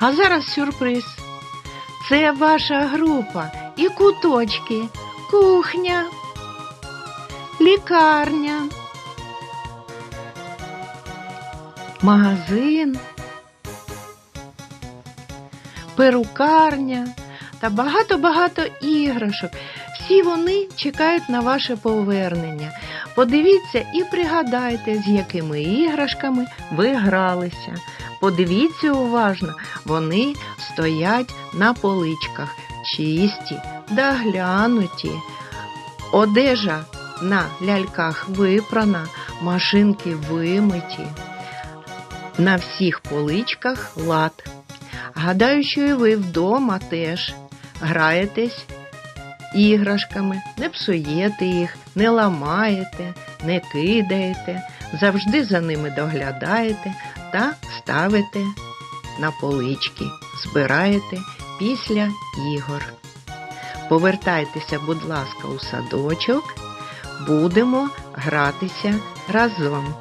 А зараз сюрприз. Це ваша група і куточки, кухня, лікарня, магазин, перукарня та багато-багато іграшок. Всі вони чекають на ваше повернення. Подивіться і пригадайте, з якими іграшками ви гралися. Подивіться уважно, вони стоять на поличках, чисті, доглянуті. Одежа на ляльках випрана, машинки вимиті. На всіх поличках лад. Гадаю, що і ви вдома теж граєтесь іграшками, не псуєте їх, не ламаєте, не кидаєте, завжди за ними доглядаєте та ставите на полички, збираєте після ігор. Повертайтеся, будь ласка, у садочок, будемо гратися разом.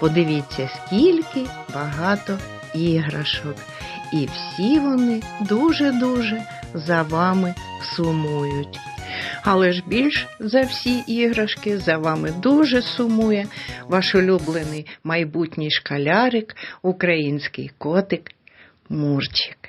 Подивіться, скільки багато іграшок, і всі вони дуже-дуже за вами сумують. Але ж більш за всі іграшки за вами дуже сумує ваш улюблений майбутній шкалярик, український котик Мурчик.